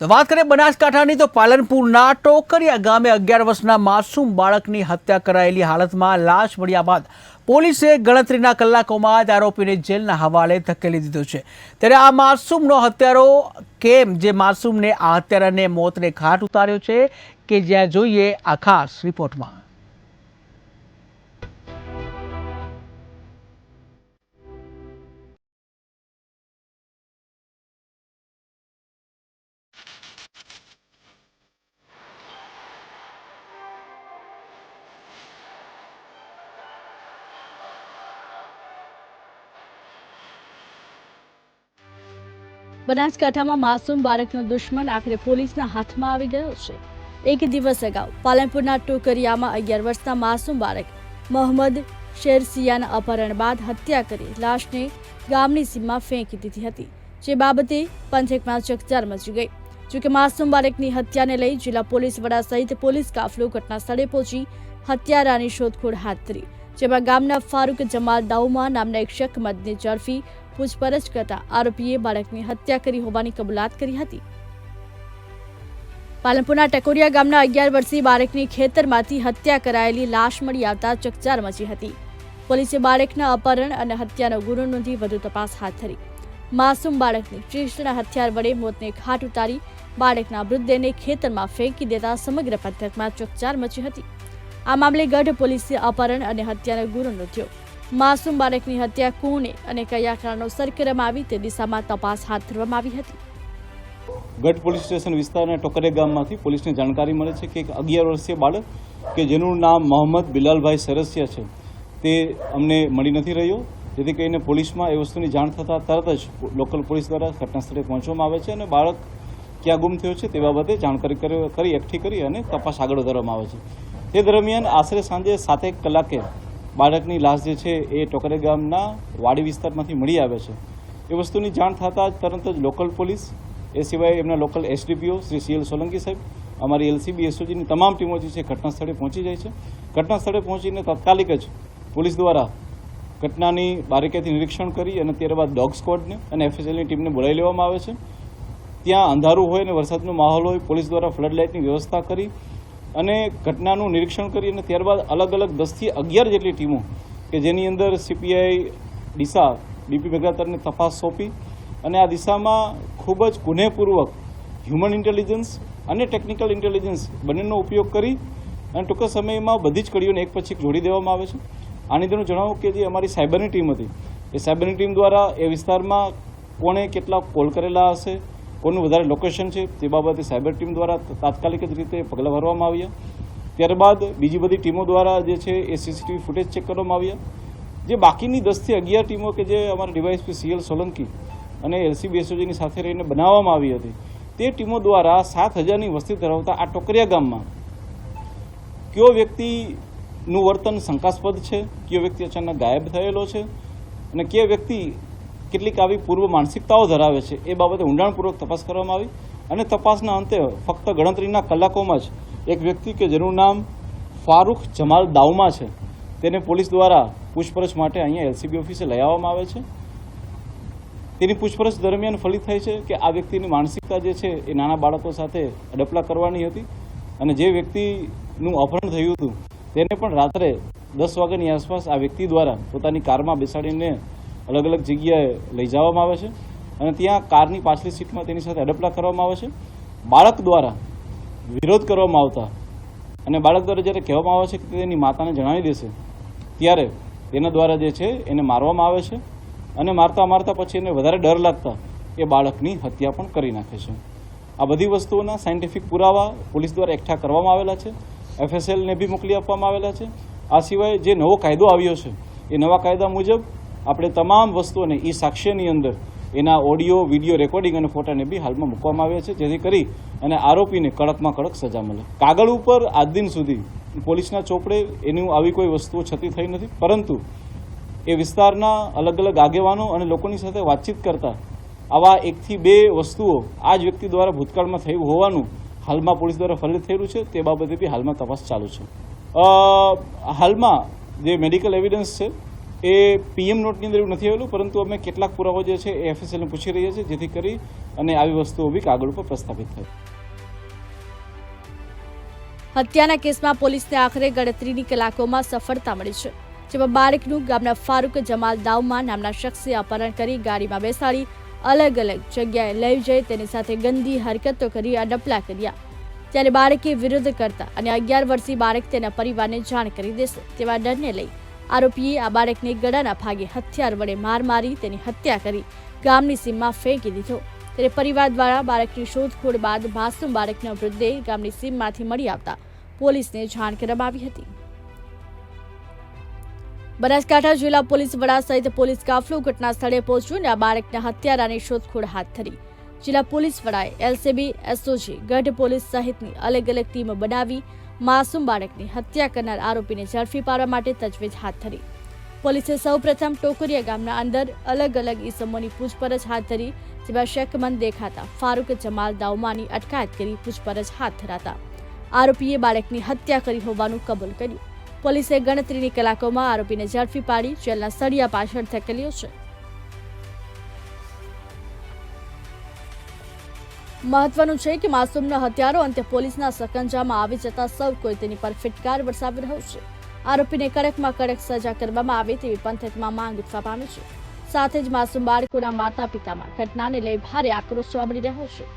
તો વાત કરીએ બનાસકાંઠાની, તો પાલનપુરના ટોકરિયા ગામે અગિયાર વર્ષના માસૂમ બાળકની હત્યા કરાયેલી હાલતમાં લાશ મળ્યા બાદ પોલીસે ગણતરીના કલાકોમાં જ આરોપીને જેલના હવાલે ધકેલી દીધો છે. ત્યારે આ માસૂમનો હત્યારો કેમ, જે માસૂમને આ હત્યારાને મોતને ઘાટ ઉતાર્યો છે, કે જ્યાં જોઈએ આ ખાસ રિપોર્ટમાં. બનાસકાંઠામાં માસૂમ બાળકનો દુશ્મન આખરે પોલીસના હાથમાં આવી ગયો છે. એક દિવસ અગાઉ પાલનપુરના ટોકરિયામાં અગિયાર વર્ષના માસૂમ બાળક મોહમ્મદ શેરસિયાના અપહરણ બાદ હત્યા કરી લાશને ગામની સીમમાં ફેંકી દીધી હતી, જે બાબતે પંથકમાં ચકચાર મચી ગઈ. જોકે માસૂમ બાળકની હત્યાને લઈ જિલ્લા પોલીસ વડા સહિત પોલીસ કાફલો ઘટના સ્થળે પહોંચી હત્યારાની શોધખોળ હાથ ધરી, જેમાં ગામના ફારૂક જમાલ દાઉમા નામના એક શકમતને ઝડપી પૂછપરછ કરતા આરોપીએ બાળકની હત્યા કરી હોવાની કબૂલાત કરી હતી. પાલનપુરના ટકોરિયા ગામના અગિયાર વર્ષીય બાળકની ખેતરમાંથી હત્યા કરાયેલી લાશ મળી આવતા ચકચાર મચી હતી. પોલીસે બાળકના અપહરણ અને હત્યાનો ગુનો નોંધી વધુ તપાસ હાથ ધરી. માસૂમ બાળકને શ્રેષ્ઠના હથિયાર વડે મોતને ઘાટ ઉતારી બાળકના મૃતદેહને ખેતરમાં ફેંકી દેતા સમગ્ર પંથકમાં ચકચાર મચી હતી. આ મામલે ગઢ પોલીસે અપહરણ અને હત્યાનો ગુનો નોંધ્યો. માસૂમ બાળકની હત્યા કોને અને કયા કારણોસર કરવામાં આવી તે દિશામાં તપાસ હાથ ધરવામાં આવી હતી. ગઢ પોલીસ સ્ટેશન વિસ્તારના ટોકરે ગામમાંથી પોલીસને જાણકારી મળે છે કે એક અગિયાર વર્ષીય બાળક કે જેનું નામ મોહમ્મદ બિલાલભાઈ સરસિયા છે, તે અમને મળી નથી રહ્યો. જેથી કરીને પોલીસમાં એ વસ્તુની જાણ થતાં તરત જ લોકલ પોલીસ દ્વારા ઘટના સ્થળે પહોંચવામાં આવે છે અને બાળક ક્યાં ગુમ થયો છે તે બાબતે જાણકારી કરી કરી એકઠી કરી અને તપાસ આગળ વધારવામાં આવે છે. તે દરમિયાન આશરે સાંજે સાતેક કલાકે બાળકની લાશ જે છે એ ટોકરે ગામના વાડી વિસ્તારમાંથી મળી આવે છે. એ વસ્તુની જાણ થતાં જ તરત જ લોકલ પોલીસ, એ સિવાય એમના local SDPO Shri CL Solanki સાહેબ, અમારી એલસીબી, એસઓજીની તમામ ટીમો જે છે ઘટના સ્થળે પહોંચી જાય છે. ઘટના સ્થળે પહોંચીને તાત્કાલિક જ પોલીસ દ્વારા ઘટનાની બારીકાઈથી નિરીક્ષણ કરી અને ત્યારબાદ ડોગ સ્ક્વોડને અને એફએસએલની ટીમને બોલાવી લેવામાં આવે છે. ત્યાં અંધારું હોય અને વરસાદનો માહોલ હોય, પોલીસ દ્વારા ફ્લડ લાઇટની વ્યવસ્થા કરી અને ઘટનાનું નિરીક્ષણ કરી અને ત્યારબાદ અલગ અલગ દસથી અગિયાર જેટલી ટીમો કે જેની અંદર સીપીઆઈ ડીસા બીપી મેઘાતરને તપાસ સોંપી અને આ દિશામાં ખૂબ જ ગુનેપૂર્વક હ્યુમન ઇન્ટેલિજન્સ અને ટેકનિકલ ઇન્ટેલિજન્સ બંનેનો ઉપયોગ કરી અને ટૂંક સમયમાં બધી જ કડીઓને એક પછી જોડી દેવામાં આવે છે. આની અંદર જણાવું કે જે અમારી સાયબરની ટીમ હતી. એ સાયબરની ટીમ દ્વારા એ વિસ્તારમાં કોણે કેટલા કોલ કરેલા હશે કોનું વધારે લોકેશન છે, તે બાબતે સાયબર ટીમ દ્વારા તાત્કાલિક જ રીતે પગલાં ભરવામાં આવ્યા. ત્યારબાદ બીજી બધી ટીમો દ્વારા જે છે, એ સીસીટીવી ફૂટેજ ચેક કરવામાં આવ્યા. જે બાકીની દસથી અગિયાર ટીમો કે જે અમારા ડીવાયએસપી સીએલ સોલંકી અને એલસીબી એસઓજીની સાથે રહીને બનાવવામાં આવી હતી, તે ટીમો દ્વારા સાત હજારની વસ્તી ધરાવતા આ ટોકરિયા ગામમાં કયો વ્યક્તિનું વર્તન શંકાસ્પદ છે, કયો વ્યક્તિ અચાનક ગાયબ થયેલો છે અને કે વ્યક્તિ કેટલીક આવી પૂર્વ માનસિકતાઓ ધરાવે છે. એ બાબતે ઊંડાણપૂર્વક તપાસ કરવામાં આવી અને તપાસના અંતે ફક્ત ગણતરીના કલાકોમાં જ એક વ્યક્તિ કે જેનું નામ ફારૂખ જમાલ દાઉમા છે, તેને પોલીસ દ્વારા પૂછપરછ માટે અહીંયા એલસીબી ઓફિસે લઈ આવવામાં આવે છે. તેની પૂછપરછ દરમિયાન ફલિત થાય છે કે આ વ્યક્તિની માનસિકતા જે છે એ નાના બાળકો સાથે અડપલા કરવાની હતી અને જે વ્યક્તિનું અપહરણ થયું હતું તેને પણ રાત્રે દસ વાગ્યાની આસપાસ આ વ્યક્તિ દ્વારા પોતાની કારમાં બેસાડીને અલગ અલગ જગ્યાએ લઈ જવામાં આવે છે અને ત્યાં કારની પાછલી સીટમાં તેની સાથે અડપલા કરવામાં આવે છે. બાળક દ્વારા વિરોધ કરવામાં આવતા અને બાળક દ્વારા જ્યારે કહેવામાં આવે છે કે તેની માતાને જણાવી દેશે, ત્યારે તેના દ્વારા જે છે એને મારવામાં આવે છે અને મારતા મારતા પછી એને વધારે ડર લાગતા એ બાળકની હત્યા પણ કરી નાખે છે. આ બધી વસ્તુઓના સાયન્ટિફિક પુરાવા પોલીસ દ્વારા એકઠા કરવામાં આવેલા છે. એફએસએલને બી મોકલી આપવામાં આવેલા છે. આ સિવાય જે નવો કાયદો આવ્યો છે, એ નવા કાયદા મુજબ આપણે તમામ વસ્તુઓને એ સાક્ષ્યની અંદર એના ઓડિયો, વીડિયો રેકોર્ડિંગ અને ફોટાને બી હાલમાં મૂકવામાં આવ્યા છે, જેથી કરી અને આરોપીને કડકમાં કડક સજા મળે. કાગળ ઉપર આજ દિન સુધી પોલીસના ચોપડે એનું આવી કોઈ વસ્તુઓ છતી થઈ નથી, પરંતુ એ વિસ્તારના અલગ અલગ આગેવાનો અને લોકોની સાથે વાતચીત કરતા આવા એકથી બે વસ્તુઓ આ જ વ્યક્તિ દ્વારા ભૂતકાળમાં થયું હોવાનું હાલમાં પોલીસ દ્વારા ફરિયાદ થયેલું છે, તે બાબતે બી હાલમાં તપાસ ચાલુ છે. હાલમાં જે મેડિકલ એવિડન્સ છે એ પીએમ નોટની અંદર એવું નથી આવેલું, પરંતુ અમે કેટલાક પુરાવા જે છે એ એફએસએલને પૂછી રહ્યા છીએ, જેથી કરી અને આવી વસ્તુઓ બી કાગળ ઉપર પ્રસ્થાપિત થાય. હત્યાના કેસમાં પોલીસને આખરે ગણતરીની કલાકોમાં સફળતા મળી છે, જેમાં બાળકનું ગામના ફારૂક જમાલ દાઉમા નામના શખ્સે અપહરણ કરી, ગાડીમાં બેસાડી, અલગ અલગ જગ્યાએ લઈ જઈ તેની સાથે ગંદી હરકતો કરી અડપલા કર્યા. ત્યારે બાળકે વિરોધ કરતા અને અગિયાર વર્ષીય બાળક તેના પરિવારને જાણ કરી દેશે, તેવા ડરને લઈ આરોપીએ આ બાળકને ગળાના ભાગે હથિયાર વડે માર મારી તેની હત્યા કરી, ગામની સીમમાં ફેંકી દીધો. ત્યારે પરિવાર દ્વારા બાળકની શોધખોળ બાદ માસૂમ બાળકનો મૃતદેહ ગામની સીમમાંથી મળી આવતા પોલીસને જાણ કરવામાં હતી. બનાસકાંઠા જિલ્લા પોલીસ વડા સહિત પોલીસ કાફલો ઘટના સ્થળે પહોંચ્યું અને આ બાળકના હત્યારાની શોધખોળ હાથ ધરી. જિલ્લા પોલીસ વડાએ એલસીબી, એસઓજી, ગઢ પોલીસ સહિતની અલગ અલગ ટીમ બનાવી માસૂમ બાળકની હત્યા કરનાર આરોપીને ઝડપી પાડવા માટે તજવીજ હાથ ધરી. પોલીસે સૌપ્રથમ ટોકરિયા ગામના અંદર અલગ અલગ ઇસમોની પૂછપરછ હાથ ધરી, જેમાં શકમંદ દેખાતા, ફારૂક જમાલ દાઉમાની અટકાયત કરી પૂછપરછ હાથ ધરાતા. આરોપીએ બાળકની હત્યા કરી હોવાનું કબૂલ કર્યું. પોલીસે ગણતરીની કલાકોમાં આરોપીને ઝડપી પાડી, જેલના સળિયા પાછળ ધકેલ્યો છે. મહત્વનું છે કે માસૂમના હત્યારો અંતે પોલીસના સકંજામાં આવી જતા સૌ કોઈ તેની પર ફિટકાર વરસાવી રહ્યો છે. આરોપીને કડકમાં કડક સજા કરવામાં આવે તેવી પંથકમાં માંગ ઉઠવા પામી છે. સાથે જ માસૂમ બાળકોના માતા પિતામાં ઘટનાને લઈ ભારે આક્રોશ જોવા રહ્યો છે.